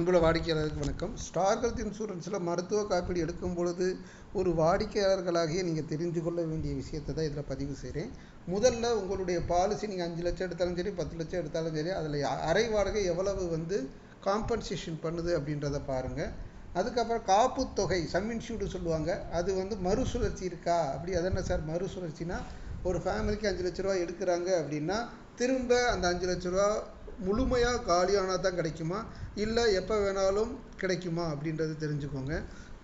அன்புள்ள வாடிக்கையாளருக்கு வணக்கம். ஸ்டார் ஹெல்த் இன்சூரன்ஸில் மருத்துவ காப்பீடு எடுக்கும் பொழுது ஒரு வாடிக்கையாளர்களாகிய நீங்கள் தெரிந்து கொள்ள வேண்டிய விஷயத்தை தான் இதில் பதிவு செய்கிறேன் முதல்ல உங்களுடைய பாலிசி நீங்கள் அஞ்சு லட்சம் எடுத்தாலும் சரி பத்து லட்சம் எடுத்தாலும் சரி அதில் அரை வாடகை எவ்வளவு வந்து காம்பன்சேஷன் பண்ணுது அப்படின்றத பாருங்கள் அதுக்கப்புறம் காப்பு தொகை சம் சொல்லுவாங்க. அது வந்து மறுசுழற்சி இருக்கா? அப்படி அது என்ன சார்? மறுசுழற்சினா ஒரு ஃபேமிலிக்கு அஞ்சு லட்ச ரூபா எடுக்கிறாங்க அப்படின்னா திரும்ப அந்த அஞ்சு லட்ச ரூபா முழுமையாக காலியானால் தான் கிடைக்குமா? இல்லை எப்போ வேணாலும் கிடைக்குமா? அப்படின்றது தெரிஞ்சுக்கோங்க.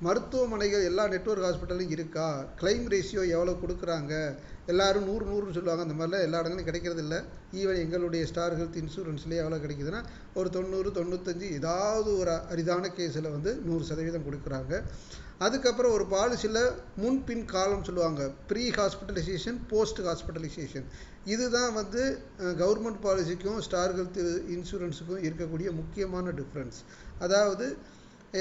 மருத்துவமனைகள் எல்லா நெட்ஒர்க் ஹாஸ்பிட்டலும் இருக்கா? கிளைம் ரேஷியோ எவ்வளோ கொடுக்குறாங்க? எல்லோரும் நூறு நூறுன்னு சொல்லுவாங்க. அந்த மாதிரிலாம் எல்லா இடங்களும் கிடைக்கிறது இல்லை ஈவன் எங்களுடைய ஸ்டார் ஹெல்த் இன்சூரன்ஸ்லேயே எவ்வளோ கிடைக்குதுன்னா ஒரு தொண்ணூறு தொண்ணூத்தஞ்சு ஏதாவது ஒரு அரிதான கேஸில் வந்து நூறு சதவீதம் கொடுக்குறாங்க. அதுக்கப்புறம் ஒரு பாலிசியில் முன்பின் காலம் சொல்லுவாங்க ப்ரீ ஹாஸ்பிட்டலைசேஷன் போஸ்ட் ஹாஸ்பிட்டலைசேஷன் இதுதான் வந்து கவர்மெண்ட் பாலிசிக்கும் ஸ்டார் ஹெல்த் இன்சூரன்ஸுக்கும் இருக்கக்கூடிய முக்கியமான டிஃப்ரென்ஸ் அதாவது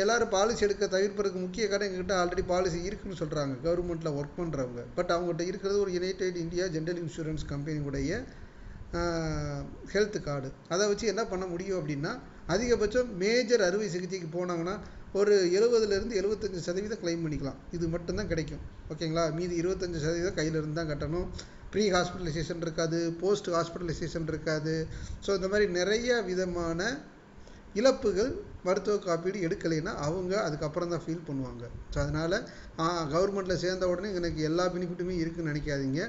எல்லோரும் பாலிசி எடுக்க தவிர்ப்பதற்கு முக்கிய காரணம் எங்ககிட்ட ஆல்ரெடி பாலிசி இருக்குன்னு சொல்கிறாங்க கவர்மெண்ட்டில் ஒர்க் பண்ணுறவங்க பட் அவங்ககிட்ட இருக்கிறது ஒரு யுனைடெட் இந்தியா ஜென்ரல் இன்சூரன்ஸ் கம்பெனியுடைய ஹெல்த் கார்டு அதை வச்சு என்ன பண்ண முடியும் அப்படின்னா அதிகபட்சம் மேஜர் அறுவை சிகிச்சைக்கு போனாங்கன்னா ஒரு எழுபதுலேருந்து எழுபத்தஞ்சி சதவீதம் கிளைம் பண்ணிக்கலாம். இது மட்டும்தான் கிடைக்கும். ஓகேங்களா மீதி இருபத்தஞ்சி சதவீதம் கையிலிருந்து தான் கட்டணும். ப்ரீ ஹாஸ்பிட்டலைசேஷன் இருக்காது போஸ்ட் ஹாஸ்பிட்டலைசேஷன் இருக்காது. ஸோ இந்த மாதிரி நிறைய விதமான இழப்புகள் மருத்துவ காப்பீடு எடுக்கலைன்னா அவங்க அதுக்கப்புறம் தான் ஃபீல் பண்ணுவாங்க. ஸோ அதனால் கவர்மெண்ட்டில் சேர்ந்த உடனே எனக்கு எல்லா பெனிஃபிட்டுமே இருக்குதுன்னு நினைக்காதீங்க.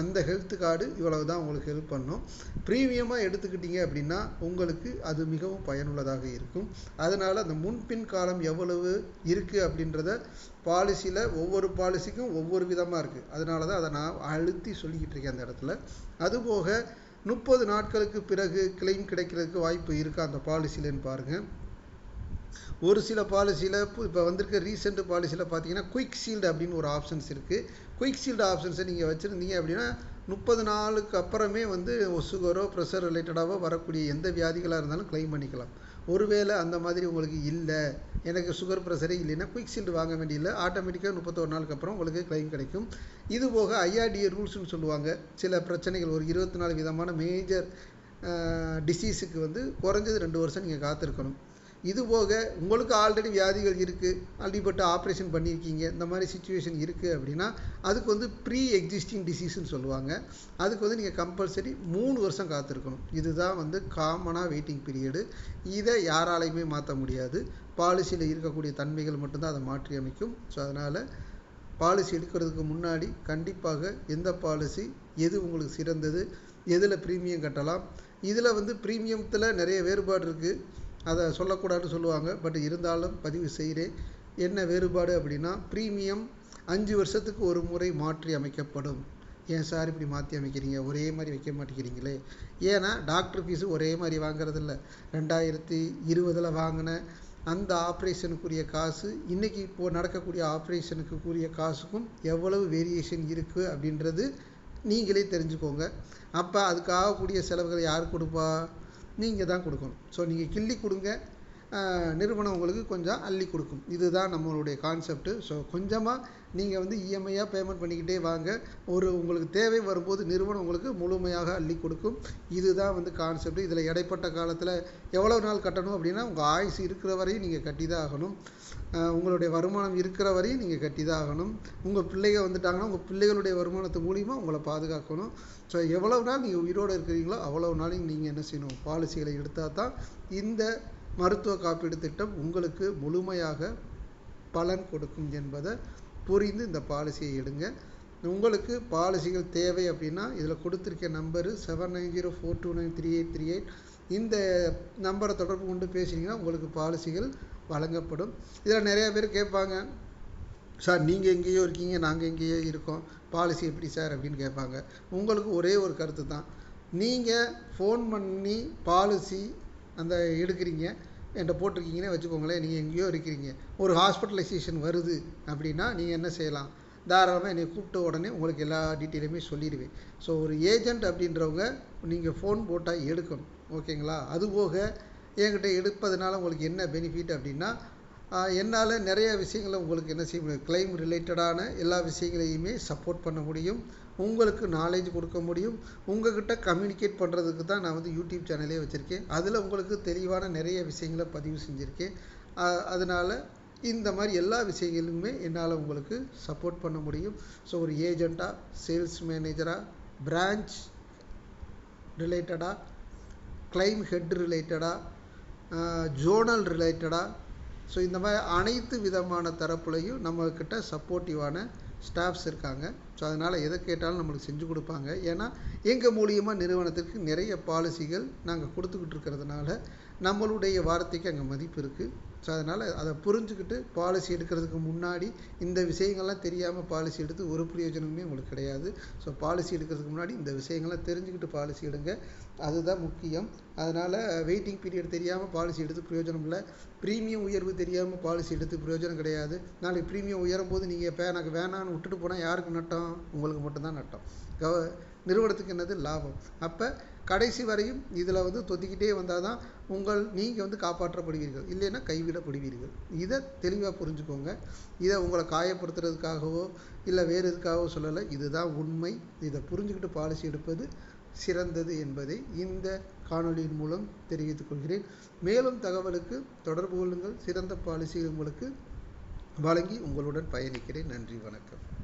அந்த ஹெல்த் கார்டு இவ்வளவு தான் உங்களுக்கு ஹெல்ப் பண்ணும். ப்ரீமியமாக எடுத்துக்கிட்டீங்க அப்படின்னா உங்களுக்கு அது மிகவும் பயனுள்ளதாக இருக்கும். அதனால் அந்த முன்பின் காலம் எவ்வளவு இருக்குது அப்படின்றத பாலிசியில் ஒவ்வொரு பாலிசிக்கும் ஒவ்வொரு விதமாக இருக்குது அதனால தான் அதை நான் அழுத்தி சொல்லிக்கிட்டு இருக்கேன் அந்த இடத்துல. அதுபோக முப்பது நாட்களுக்கு பிறகு கிளைம் கிடைக்கிறதுக்கு வாய்ப்பு இருக்கா அந்த பாலிசியிலன்னு பாருங்கள் ஒரு சில பாலிசியில் இப்போ வந்திருக்க ரீசெண்ட் பாலிசியில் பார்த்தீங்கன்னா குயிக் ஷீல்டு அப்படின்னு ஒரு ஆப்ஷன்ஸ் இருக்குது குயிக் ஷீல்டு ஆப்ஷன்ஸை நீங்கள் வச்சுருந்தீங்க அப்படின்னா முப்பது நாளுக்கு அப்புறமே வந்து சுகரோ ப்ரெஷர் ரிலேட்டடாகவோ வரக்கூடிய எந்த வியாதிகளாக இருந்தாலும் கிளைம் பண்ணிக்கலாம். ஒருவேளை அந்த மாதிரி உங்களுக்கு இல்லை எனக்கு சுகர் ப்ரெஷரே இல்லைன்னா குயிக் ஷீல்டு வாங்க வேண்டியதில்லை. ஆட்டோமேட்டிக்காக முப்பத்தொரு நாளுக்கு அப்புறம் உங்களுக்கு கிளைம் கிடைக்கும். இது போக ஐஆர்டிஏ ரூல்ஸ்னு சொல்லுவாங்க. சில பிரச்சனைகள் ஒரு இருபத்தி நாலு விதமான மேஜர் டிசீஸுக்கு வந்து குறைஞ்சது ரெண்டு வருஷம் நீங்கள் காத்திருக்கணும். இது போக உங்களுக்கு ஆல்ரெடி வியாதிகள் இருக்குது அடிப்பட்டு ஆப்ரேஷன் பண்ணியிருக்கீங்க. இந்த மாதிரி சுச்சுவேஷன் இருக்குது அப்படின்னா அதுக்கு வந்து ப்ரீ எக்ஸிஸ்டிங் டிசீஸ்ன்னு சொல்லுவாங்க. அதுக்கு வந்து நீங்கள் கம்பல்சரி மூணு வருஷம் காத்திருக்கணும். இதுதான் வந்து காமனாக வெயிட்டிங் பீரியடு இதை யாராலையுமே மாற்ற முடியாது. பாலிசியில் இருக்கக்கூடிய தன்மைகள் மட்டும்தான் அதை மாற்றி அமைக்கும் ஸோ அதனால் பாலிசி எடுக்கிறதுக்கு முன்னாடி கண்டிப்பாக எந்த பாலிசி எது உங்களுக்கு சிறந்தது எதில் ப்ரீமியம் கட்டலாம். இதில் வந்து ப்ரீமியத்தில் நிறைய வேறுபாடு இருக்குது அதை சொல்லக்கூடாதுன்னு சொல்லுவாங்க. பட் இருந்தாலும் பதிவு செய்கிறேன். என்ன வேறுபாடு அப்படின்னா ப்ரீமியம் அஞ்சு வருஷத்துக்கு ஒரு முறை மாற்றி அமைக்கப்படும். ஏன் சார் இப்படி மாற்றி அமைக்கிறீங்க? ஒரே மாதிரி வைக்க மாட்டேங்கிறீங்களே. ஏன்னா டாக்டர் ஃபீஸு ஒரே மாதிரி வாங்குறதில்ல. ரெண்டாயிரத்தி இருபதில் வாங்கின அந்த ஆப்ரேஷனுக்குரிய காசு இன்றைக்கி இப்போது நடக்கக்கூடிய ஆப்ரேஷனுக்கு காசுக்கும் எவ்வளவு வேரியேஷன் இருக்குது அப்படின்றது நீங்களே தெரிஞ்சுக்கோங்க. அப்போ அதுக்காகக்கூடிய செலவுகள் யார் கொடுப்பா? நீங்கள் தான் கொடுக்கணும். ஸோ நீங்கள் கிள்ளி கொடுங்க. நிறுவனம் உங்களுக்கு கொஞ்சம் அள்ளி கொடுக்கும். இதுதான் நம்மளுடைய கான்செப்ட்டு ஸோ கொஞ்சமாக நீங்கள் வந்து இஎம்ஐயாக பேமெண்ட் பண்ணிக்கிட்டே வாங்க. ஒரு உங்களுக்கு தேவை வரும்போது நிறுவனம் உங்களுக்கு முழுமையாக அள்ளி கொடுக்கும். இதுதான் வந்து கான்செப்ட் இதில் இடைப்பட்ட காலத்தில் எவ்வளோ நாள் கட்டணும் அப்படின்னா உங்கள் ஆயுசு இருக்கிற வரையும் நீங்கள் கட்டி தான் ஆகணும் உங்களுடைய வருமானம் இருக்கிற வரையும் நீங்கள் கட்டி தான் ஆகணும். உங்கள் பிள்ளைகள் வந்துட்டாங்கன்னா உங்கள் பிள்ளைகளுடைய வருமானத்து மூலிமா உங்களை பாதுகாக்கணும். ஸோ எவ்வளவு நாள் நீங்கள் உயிரோடு இருக்கிறீங்களோ அவ்வளோ நாளையும் நீங்கள் என்ன செய்யணும்? பாலிசிகளை எடுத்தால் தான் இந்த மருத்துவ காப்பீடு திட்டம் உங்களுக்கு முழுமையாக பலன் கொடுக்கும் என்பதை புரிந்து இந்த பாலிசியை எடுங்க. உங்களுக்கு பாலிசிகள் தேவை அப்படின்னா இதில் கொடுத்துருக்க number seven nine zero four two nine three eight three eight இந்த நம்பரை தொடர்பு கொண்டு பேசினீங்கன்னா உங்களுக்கு பாலிசிகள் வழங்கப்படும். இதில் நிறையா பேர் கேட்பாங்க சார் நீங்கள் எங்கேயோ இருக்கீங்க நாங்கள் எங்கேயோ இருக்கோம். பாலிசி எப்படி சார்? அப்படின்னு கேட்பாங்க. உங்களுக்கு ஒரே ஒரு கருத்து தான். நீங்கள் ஃபோன் பண்ணி பாலிசி அந்த எடுக்கிறீங்க என்கிட்ட போட்டிருக்கீங்கன்னே வச்சுக்கோங்களேன் நீங்கள் எங்கேயோ இருக்கிறீங்க. ஒரு ஹாஸ்பிட்டலைசேஷன் வருது அப்படின்னா நீங்கள் என்ன செய்யலாம்? தாராளமாக என்னை கூப்பிட்ட உடனே உங்களுக்கு எல்லா டீட்டெயிலுமே சொல்லிடுவேன். ஸோ ஒரு ஏஜெண்ட் அப்படின்றவங்க நீங்கள் ஃபோன் போட்டால் எடுக்கணும். ஓகேங்களா? அதுபோக என்கிட்ட எடுப்பதனால உங்களுக்கு என்ன பெனிஃபிட் அப்படின்னா என்னால் நிறைய விஷயங்களை உங்களுக்கு என்ன செய்ய முடியும்? கிளைம் ரிலேட்டடான எல்லா விஷயங்களையுமே சப்போர்ட் பண்ண முடியும். உங்களுக்கு நாலேஜ் கொடுக்க முடியும். உங்ககிட்ட கம்யூனிகேட் பண்ணுறதுக்கு தான் நான் வந்து யூடியூப் சேனலே வச்சுருக்கேன். அதில் உங்களுக்கு தெளிவான நிறைய விஷயங்களை பதிவு செஞ்சுருக்கேன். அதனால் இந்த மாதிரி எல்லா விஷயங்களுமே என்னால் உங்களுக்கு சப்போர்ட் பண்ண முடியும். ஸோ ஒரு ஏஜெண்ட்டாக சேல்ஸ் மேனேஜராக பிரான்ச் ரிலேட்டடாக கிளைம் ஹெட் ரிலேட்டடாக ஜோனல் ரிலேட்டடாக ஸோ இந்த மாதிரி அனைத்து விதமான தரப்புலையும் நம்மக்கிட்ட சப்போர்ட்டிவான ஸ்டாஃப்ஸ் இருக்காங்க. ஸோ அதனால் எதை கேட்டாலும் நம்மளுக்கு செஞ்சு கொடுப்பாங்க. ஏன்னா எங்கள் மூலியமாக நிறுவனத்திற்கு நிறைய பாலிசிகள் நாங்கள் கொடுத்துக்கிட்டு இருக்கிறதுனால நம்மளுடைய வார்த்தைக்கு அங்கே மதிப்பு இருக்குது ஸோ அதனால் அதை புரிஞ்சுக்கிட்டு பாலிசி எடுக்கிறதுக்கு முன்னாடி இந்த விஷயங்கள்லாம் தெரியாமல் பாலிசி எடுத்து ஒரு பிரயோஜனமே உங்களுக்கு கிடையாது. ஸோ பாலிசி எடுக்கிறதுக்கு முன்னாடி இந்த விஷயங்கள்லாம் தெரிஞ்சுக்கிட்டு பாலிசி எடுங்க. அதுதான் முக்கியம். அதனால் வெயிட்டிங் பீரியட் தெரியாமல் பாலிசி எடுத்து பிரயோஜனம் இல்லை. ப்ரீமியம் உயர்வு தெரியாமல் பாலிசி எடுத்து பிரயோஜனம் கிடையாது. நாளைக்கு ப்ரீமியம் உயரும் போது நீங்கள் இப்போ எனக்கு வேணான்னு விட்டுட்டு போனால் யாருக்கு நட்டம் உங்களுக்கு மட்டும்தான் நட்டம். கவ நிறுவனத்துக்கு என்னது? லாபம். அப்போ கடைசி வரையும் இதில் வந்து தொத்திக்கிட்டே வந்தால் தான் உங்கள் நீங்கள் வந்து காப்பாற்றப்படுவீர்கள். இல்லைன்னா கைவிடப்படுவீர்கள். இதை தெளிவாக புரிஞ்சுக்கோங்க. இதை உங்களை காயப்படுத்துறதுக்காகவோ இல்லை வேறு எதுக்காகவோ சொல்லலை. இதுதான் உண்மை. இதை புரிஞ்சுக்கிட்டு பாலிசி எடுப்பது சிறந்தது என்பதை இந்த காணொலியின் மூலம் தெரிவித்துக் கொள்கிறேன். மேலும் தகவலுக்கு தொடர்பு கொள்ளுங்கள். சிறந்த பாலிசி உங்களுக்கு வழங்கி உங்களுடன் பயணிக்கிறேன். நன்றி வணக்கம்.